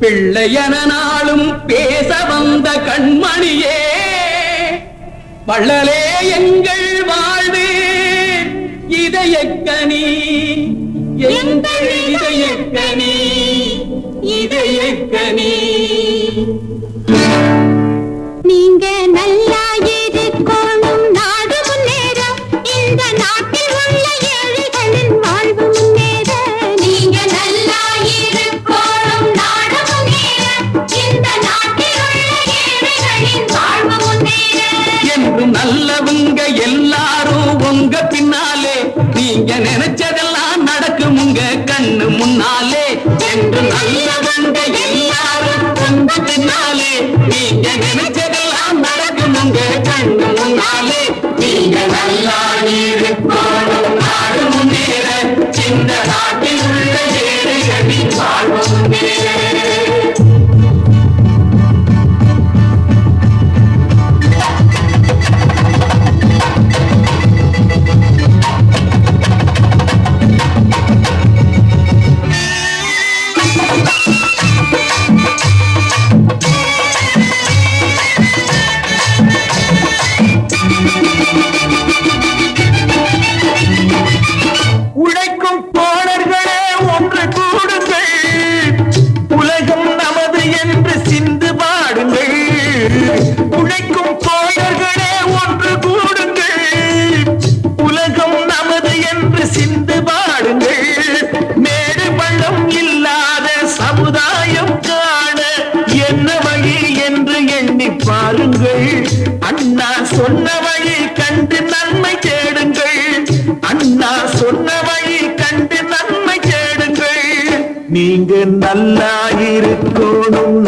பிள்ளையன நாளும் பேச வந்த கண்மணியே வள்ளலே எங்கள் வாழ்வு இதயக்கனி எங்கள் இதயக்கனி இதயக்கனி நீங்க நல்லா இருக்கணும் நாடு முன்னேற இந்த நாட்டில் உள்ள நல்லவங்க எல்லாரும் உங்க பின்னாலே. நீங்க நினைச்சதெல்லாம் நடக்கும் உங்க கண்ணு முன்னாலே. என்று நல்லவங்க எல்லாரும் உங்க பின்னாலே. நீங்க நினைச்சதெல்லாம் நடக்கும் உங்க கண்ணு முன்னாலே. நீங்க நல்லா இருக்கணும் நாடு முன்னேற. இந்த நினைக்கும் தோழர்களே ஒன்று கூடுங்கள். உலகம் நமது என்று சிந்து பாடுங்கள். மேடு பள்ளம் இல்லாத சமுதாயம் காண என்ன வழி என்று எண்ணி பாருங்கள். அண்ணா சொன்ன வழி கண்டு நன்மை தேடுங்கள். அண்ணா சொன்ன வழி கண்டு நன்மை தேடுங்கள். நீங்க நல்லா இருக்கணும்